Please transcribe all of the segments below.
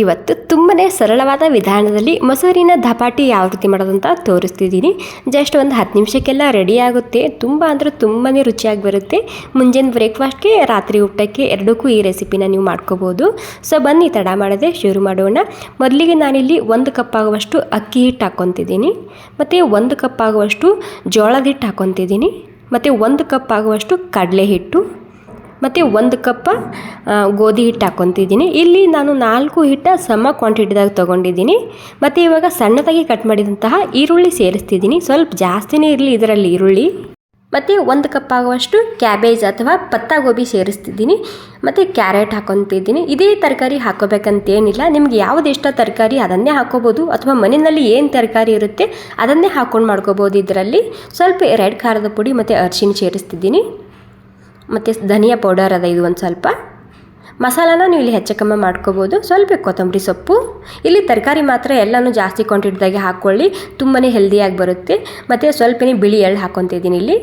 ಇವತ್ತು ತುಂಬಾ ಸರಳವಾದ ವಿಧಾನದಲ್ಲಿ ಮೊಸರಿನ ಧಪಾಟಿ ಯಾವ ರೀತಿ ಮಾಡೋದು ಅಂತ ತೋರಿಸ್ತಿದ್ದೀನಿ. ಜಸ್ಟ್ ಒಂದು ಹತ್ತು ನಿಮಿಷಕ್ಕೆಲ್ಲ ರೆಡಿ ಆಗುತ್ತೆ. ತುಂಬ ಅಂದರೆ ತುಂಬಾ ರುಚಿಯಾಗಿ ಬರುತ್ತೆ. ಮುಂಜಾನೆ ಬ್ರೇಕ್ಫಾಸ್ಟ್ಗೆ ರಾತ್ರಿ ಊಟಕ್ಕೆ ಎರಡಕ್ಕೂ ಈ ರೆಸಿಪಿನ ನೀವು ಮಾಡ್ಕೋಬೋದು. ಸೊ ಬನ್ನಿ, ತಡ ಮಾಡದೆ ಶುರು ಮಾಡೋಣ. ಮೊದಲಿಗೆ ನಾನಿಲ್ಲಿ ಒಂದು ಕಪ್ ಆಗುವಷ್ಟು ಅಕ್ಕಿ ಹಿಟ್ಟು ಹಾಕ್ಕೊತಿದ್ದೀನಿ. ಮತ್ತು ಒಂದು ಕಪ್ ಆಗುವಷ್ಟು ಜೋಳದ ಹಿಟ್ಟು ಹಾಕ್ಕೊತಿದ್ದೀನಿ. ಮತ್ತು ಒಂದು ಕಪ್ ಆಗುವಷ್ಟು ಕಡಲೆ ಹಿಟ್ಟು. ಮತ್ತು ಒಂದು ಕಪ್ಪ ಗೋಧಿ ಹಿಟ್ಟು ಹಾಕ್ಕೊತಿದ್ದೀನಿ ಇಲ್ಲಿ ನಾನು ನಾಲ್ಕು ಹಿಟ್ಟ ಸಮ ಕ್ವಾಂಟಿಟಿದಾಗ ತೊಗೊಂಡಿದ್ದೀನಿ. ಮತ್ತು ಇವಾಗ ಸಣ್ಣದಾಗಿ ಕಟ್ ಮಾಡಿದಂತಹ ಈರುಳ್ಳಿ ಸೇರಿಸ್ತಿದ್ದೀನಿ. ಸ್ವಲ್ಪ ಜಾಸ್ತಿನೇ ಇರಲಿ ಇದರಲ್ಲಿ ಈರುಳ್ಳಿ. ಮತ್ತು ಒಂದು ಕಪ್ ಆಗುವಷ್ಟು ಕ್ಯಾಬೇಜ್ ಅಥವಾ ಪತ್ತಾಗೋಬಿ ಸೇರಿಸ್ತಿದ್ದೀನಿ. ಮತ್ತು ಕ್ಯಾರೆಟ್ ಹಾಕೊತಿದ್ದೀನಿ. ಇದೇ ತರಕಾರಿ ಹಾಕೋಬೇಕಂತೇನಿಲ್ಲ. ನಿಮ್ಗೆ ಯಾವ್ದು ಇಷ್ಟ ತರಕಾರಿ ಅದನ್ನೇ ಹಾಕೋಬೋದು. ಅಥವಾ ಮನೆಯಲ್ಲಿ ಏನು ತರಕಾರಿ ಇರುತ್ತೆ ಅದನ್ನೇ ಹಾಕ್ಕೊಂಡು ಮಾಡ್ಕೋಬೋದು ಇದರಲ್ಲಿ. ಸ್ವಲ್ಪ ರೆಡ್ ಖಾರದ ಪುಡಿ ಮತ್ತು ಅರಿಶಿನ ಸೇರಿಸ್ತಿದ್ದೀನಿ. ಮತ್ತು ಧನಿಯಾ ಪೌಡರ್ ಅದ ಇದು ಒಂದು ಸ್ವಲ್ಪ. ಮಸಾಲಾನ ನೀವು ಇಲ್ಲಿ ಹೆಚ್ಚು ಕಮ್ಮಿ ಮಾಡ್ಕೋಬೋದು. ಸ್ವಲ್ಪ ಕೊತ್ತಂಬರಿ ಸೊಪ್ಪು. ಇಲ್ಲಿ ತರಕಾರಿ ಮಾತ್ರ ಎಲ್ಲನೂ ಜಾಸ್ತಿ ಕ್ವಾಂಟಿಟಿದಾಗೆ ಹಾಕ್ಕೊಳ್ಳಿ ತುಂಬಾ ಹೆಲ್ದಿಯಾಗಿ ಬರುತ್ತೆ. ಮತ್ತು ಸ್ವಲ್ಪನೇ ಬಿಳಿ ಎಳ್ಳು ಹಾಕ್ಕೊತಿದ್ದೀನಿ ಇಲ್ಲಿ.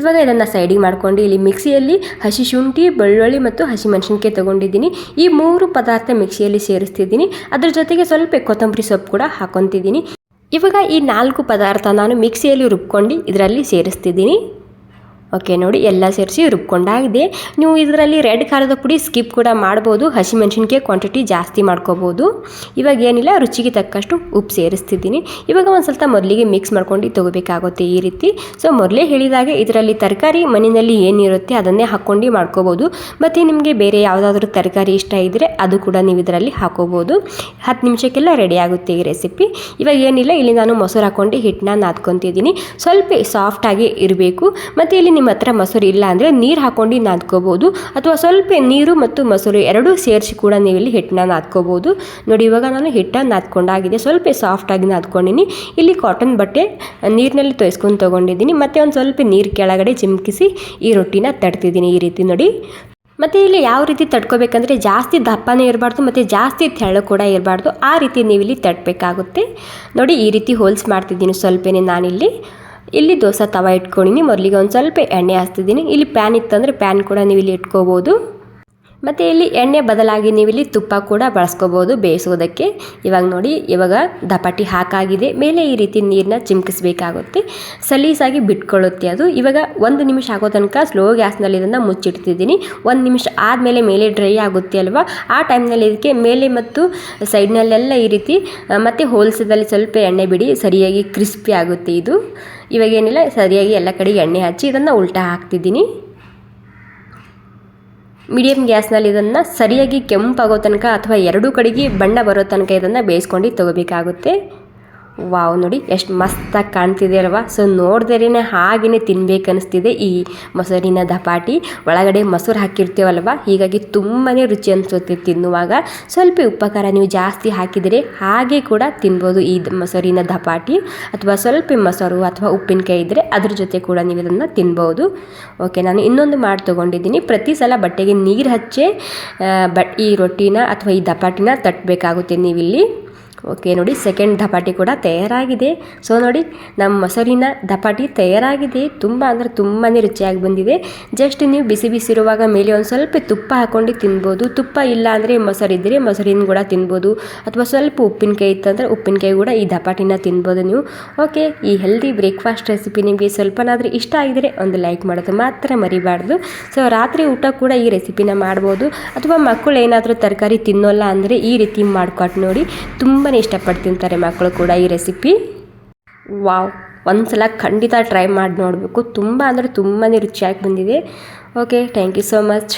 ಇವಾಗ ಇದನ್ನು ಸೈಡಿಗೆ ಮಾಡ್ಕೊಂಡು ಇಲ್ಲಿ ಮಿಕ್ಸಿಯಲ್ಲಿ ಹಸಿ ಶುಂಠಿ, ಬೆಳ್ಳುಳ್ಳಿ ಮತ್ತು ಹಸಿ ಮೆಣಸಿನ್ಕಾಯಿ ತೊಗೊಂಡಿದ್ದೀನಿ. ಈ ಮೂರು ಪದಾರ್ಥ ಮಿಕ್ಸಿಯಲ್ಲಿ ಸೇರಿಸ್ತಿದ್ದೀನಿ. ಅದ್ರ ಜೊತೆಗೆ ಸ್ವಲ್ಪ ಕೊತ್ತಂಬರಿ ಸೊಪ್ಪು ಕೂಡ ಹಾಕ್ಕೊತಿದ್ದೀನಿ ಇವಾಗ ಈ ನಾಲ್ಕು ಪದಾರ್ಥ ನಾನು ಮಿಕ್ಸಿಯಲ್ಲಿ ರುಬ್ಕೊಂಡು ಇದರಲ್ಲಿ ಸೇರಿಸ್ತಿದ್ದೀನಿ. ಓಕೆ, ನೋಡಿ ಎಲ್ಲ ಸೇರಿಸಿ ರುಬ್ಕೊಂಡಾಗಿದೆ. ನೀವು ಇದರಲ್ಲಿ ರೆಡ್ ಖಾರದ ಪುಡಿ ಸ್ಕಿಪ್ ಕೂಡ ಮಾಡ್ಬೋದು. ಹಸಿಮೆಣ್ಸಿನ್ಕಾಯಿ ಕ್ವಾಂಟಿಟಿ ಜಾಸ್ತಿ ಮಾಡ್ಕೋಬೋದು. ಇವಾಗ ಏನಿಲ್ಲ, ರುಚಿಗೆ ತಕ್ಕಷ್ಟು ಉಪ್ಪು ಸೇರಿಸ್ತಿದ್ದೀನಿ. ಇವಾಗ ಒಂದು ಸ್ವಲ್ಪ ಮೊದಲಿಗೆ ಮಿಕ್ಸ್ ಮಾಡ್ಕೊಂಡು ತೊಗೋಬೇಕಾಗುತ್ತೆ ಈ ರೀತಿ. ಸೊ ಮೊದಲೇ ಹೇಳಿದಾಗೆ ಇದರಲ್ಲಿ ತರಕಾರಿ ಮನೆಯಲ್ಲಿ ಏನಿರುತ್ತೆ ಅದನ್ನೇ ಹಾಕ್ಕೊಂಡು ಮಾಡ್ಕೋಬೋದು. ಮತ್ತು ನಿಮಗೆ ಬೇರೆ ಯಾವುದಾದ್ರೂ ತರಕಾರಿ ಇಷ್ಟ ಇದ್ದರೆ ಅದು ಕೂಡ ನೀವು ಇದರಲ್ಲಿ ಹಾಕೋಬೋದು. ಹತ್ತು ನಿಮಿಷಕ್ಕೆಲ್ಲ ರೆಡಿ ಆಗುತ್ತೆ ಈ ರೆಸಿಪಿ ಇವಾಗ ಏನಿಲ್ಲ, ಇಲ್ಲಿ ನಾನು ಮೊಸರು ಹಾಕ್ಕೊಂಡು ಹಿಟ್ಟನ್ನ ನಾದ್ಕೊತಿದ್ದೀನಿ. ಸ್ವಲ್ಪ ಸಾಫ್ಟಾಗಿ ಇರಬೇಕು. ಮತ್ತು ಇಲ್ಲಿ ನಿಮ್ಮ ಹತ್ರ ಮೊಸರು ಇಲ್ಲ ಅಂದರೆ ನೀರು ಹಾಕೊಂಡು ನಾದ್ಕೋಬೋದು. ಅಥವಾ ಸ್ವಲ್ಪ ನೀರು ಮತ್ತು ಮೊಸರು ಎರಡೂ ಸೇರಿಸಿ ಕೂಡ ನೀವು ಇಲ್ಲಿ ಹಿಟ್ಟನ್ನ ನಾದ್ಕೋಬೋದು. ನೋಡಿ, ಇವಾಗ ನಾನು ಹಿಟ್ಟನ್ನು ನಾದ್ಕೊಂಡಾಗಿದೆ ಸ್ವಲ್ಪ ಸಾಫ್ಟಾಗಿ ನಾದ್ಕೊಂಡಿನಿ. ಇಲ್ಲಿ ಕಾಟನ್ ಬಟ್ಟೆ ನೀರಿನಲ್ಲಿ ತೊಯ್ಸ್ಕೊಂಡು ತೊಗೊಂಡಿದ್ದೀನಿ. ಮತ್ತು ಒಂದು ಸ್ವಲ್ಪ ನೀರು ಕೆಳಗಡೆ ಚಿಮ್ಕಿಸಿ ಈ ರೊಟ್ಟಿನ ತಡ್ತಿದ್ದೀನಿ ಈ ರೀತಿ ನೋಡಿ. ಮತ್ತು ಇಲ್ಲಿ ಯಾವ ರೀತಿ ತಡ್ಕೋಬೇಕಂದ್ರೆ ಜಾಸ್ತಿ ದಪ್ಪನೇ ಇರಬಾರ್ದು ಮತ್ತು ಜಾಸ್ತಿ ತೆಳ್ಳು ಕೂಡ ಇರಬಾರ್ದು. ಆ ರೀತಿ ನೀವು ಇಲ್ಲಿ ತಟ್ಟಬೇಕಾಗುತ್ತೆ ನೋಡಿ, ಈ ರೀತಿ ಹೋಲ್ಸ್ ಮಾಡ್ತಿದ್ದೀನಿ. ಸ್ವಲ್ಪನೇ ನಾನಿಲ್ಲಿ. ಇಲ್ಲಿ ದೋಸೆ ತವ ಇಟ್ಕೊಂಡಿನಿ. ಮೊದಲಿಗೆ ಒಂದು ಸ್ವಲ್ಪ ಎಣ್ಣೆ ಹಾಸ್ತಿದ್ದೀನಿ. ಇಲ್ಲಿ ಪ್ಯಾನ್ ಇತ್ತಂದರೆ ಪ್ಯಾನ್ ಕೂಡ ನೀವು ಇಲ್ಲಿ ಇಟ್ಕೋಬೋದು. ಮತ್ತು ಇಲ್ಲಿ ಎಣ್ಣೆ ಬದಲಾಗಿ ನೀವು ಇಲ್ಲಿ ತುಪ್ಪ ಕೂಡ ಬಳಸ್ಕೋಬೋದು ಬೇಯಿಸೋದಕ್ಕೆ. ಇವಾಗ ನೋಡಿ, ಇವಾಗ ದಪಾಟಿ ಹಾಕಾಗಿದೆ. ಮೇಲೆ ಈ ರೀತಿ ನೀರನ್ನ ಚಿಮ್ಕಿಸ್ಬೇಕಾಗುತ್ತೆ. ಸಲೀಸಾಗಿ ಬಿಟ್ಕೊಳ್ಳುತ್ತೆ ಅದು. ಇವಾಗ ಒಂದು ನಿಮಿಷ ಆಗೋ ತನಕ ಸ್ಲೋ ಗ್ಯಾಸ್ನಲ್ಲಿ ಇದನ್ನು ಮುಚ್ಚಿಡ್ತಿದ್ದೀನಿ. ಒಂದು ನಿಮಿಷ ಆದಮೇಲೆ ಮೇಲೆ ಡ್ರೈ ಆಗುತ್ತೆ ಅಲ್ವಾ? ಆ ಟೈಮ್ನಲ್ಲಿ ಇದಕ್ಕೆ ಮೇಲೆ ಮತ್ತು ಸೈಡ್ನಲ್ಲೆಲ್ಲ ಈ ರೀತಿ ಮತ್ತು ಹೋಲ್ಸದಲ್ಲಿ ಸ್ವಲ್ಪ ಎಣ್ಣೆ ಬಿಡಿ, ಸರಿಯಾಗಿ ಕ್ರಿಸ್ಪಿ ಆಗುತ್ತೆ ಇದು. ಇವಾಗೇನಿಲ್ಲ ಸರಿಯಾಗಿ ಎಲ್ಲ ಕಡೆ ಎಣ್ಣೆ ಹಚ್ಚಿ ಇದನ್ನು ಉಲ್ಟಾ ಹಾಕ್ತಿದ್ದೀನಿ. ಮೀಡಿಯಮ್ ಗ್ಯಾಸ್ನಲ್ಲಿ ಇದನ್ನು ಸರಿಯಾಗಿ ಕೆಂಪಾಗೋ ತನಕ ಅಥವಾ ಎರಡೂ ಕಡೆಗೆ ಬಣ್ಣ ಬರೋ ತನಕ ಇದನ್ನು ಬೇಯಿಸ್ಕೊಂಡು ತೊಗೋಬೇಕಾಗುತ್ತೆ. ವಾವ್, ನೋಡಿ, ಎಷ್ಟು ಮಸ್ತಾಗಿ ಕಾಣ್ತಿದೆ ಅಲ್ವಾ? ಸೊ ನೋಡ್ದೇನೆ ಹಾಗೇ ತಿನ್ಬೇಕು ಅನಿಸ್ತಿದೆ ಈ ಮೊಸರಿನ ದಪಾಟಿ. ಒಳಗಡೆ ಮೊಸರು ಹಾಕಿರ್ತೀವಲ್ವ? ಹೀಗಾಗಿ ತುಂಬಾ ರುಚಿ ಅನಿಸುತ್ತೆ ತಿನ್ನುವಾಗ. ಸ್ವಲ್ಪ ಉಪಕಾರ ನೀವು ಜಾಸ್ತಿ ಹಾಕಿದರೆ ಹಾಗೆ ಕೂಡ ತಿನ್ಬೋದು ಈ ಮೊಸರಿನ ದಪಾಟಿ. ಅಥವಾ ಸ್ವಲ್ಪ ಮೊಸರು ಅಥವಾ ಉಪ್ಪಿನಕಾಯಿ ಇದ್ದರೆ ಅದ್ರ ಜೊತೆ ಕೂಡ ನೀವು ಇದನ್ನು ತಿನ್ಬೋದು. ಓಕೆ, ನಾನು ಇನ್ನೊಂದು ಮಾಡಿ ತೊಗೊಂಡಿದ್ದೀನಿ. ಪ್ರತಿ ಸಲ ಬಟ್ಟೆಗೆ ನೀರು ಹಚ್ಚೆ ಬಟ್ ಈ ರೊಟ್ಟಿನ ಅಥವಾ ಈ ದಪಾಟಿನ ತಟ್ಟಬೇಕಾಗುತ್ತೆ ನೀವಿಲ್ಲಿ. ಓಕೆ, ನೋಡಿ ಸೆಕೆಂಡ್ ದಪಾಟಿ ಕೂಡ ತಯಾರಾಗಿದೆ. ಸೊ ನೋಡಿ, ನಮ್ಮ ಮೊಸರಿನ ದಪಾಟಿ ತಯಾರಾಗಿದೆ. ತುಂಬ ಅಂದರೆ ತುಂಬಾ ರುಚಿಯಾಗಿ ಬಂದಿದೆ. ಜಸ್ಟ್ ನೀವು ಬಿಸಿ ಬಿಸಿ ಇರುವಾಗ ಮೇಲೆ ಒಂದು ಸ್ವಲ್ಪ ತುಪ್ಪ ಹಾಕ್ಕೊಂಡು ತಿನ್ಬೋದು. ತುಪ್ಪ ಇಲ್ಲ ಅಂದರೆ ಮೊಸರಿದ್ದರೆ ಮೊಸರಿನ ಕೂಡ ತಿನ್ಬೋದು. ಅಥವಾ ಸ್ವಲ್ಪ ಉಪ್ಪಿನಕಾಯಿ ಇತ್ತಂದರೆ ಉಪ್ಪಿನಕಾಯಿ ಕೂಡ ಈ ದಪಾಟಿನ ತಿನ್ಬೋದು ನೀವು. ಓಕೆ ಈ ಹೆಲ್ದಿ ಬ್ರೇಕ್ಫಾಸ್ಟ್ ರೆಸಿಪಿ ನಿಮಗೆ ಸ್ವಲ್ಪನಾದರೂ ಇಷ್ಟ ಆಗಿದರೆ ಒಂದು ಲೈಕ್ ಮಾಡೋದು ಮಾತ್ರ ಮರಿಬಾರ್ದು. ಸೊ ರಾತ್ರಿ ಊಟ ಕೂಡ ಈ ರೆಸಿಪಿನ ಮಾಡ್ಬೋದು. ಅಥವಾ ಮಕ್ಕಳು ಏನಾದರೂ ತರಕಾರಿ ತಿನ್ನೋಲ್ಲ ಅಂದರೆ ಈ ರೀತಿ ಮಾಡ್ಕೊಟ್ಟು ನೋಡಿ. ತುಂಬಾ ಇಷ್ಟಪಟ್ಟು ತಿಂತಾರೆ ಮಕ್ಕಳು ಕೂಡ ಈ ರೆಸಿಪಿ ವಾವ್ ಒಂದು ಸಲ ಖಂಡಿತ ಟ್ರೈ ಮಾಡಿ ನೋಡಬೇಕು. ತುಂಬ ಅಂದರೆ ತುಂಬಾ ರುಚಿಯಾಗಿ ಬಂದಿದೆ. Okay thank you so much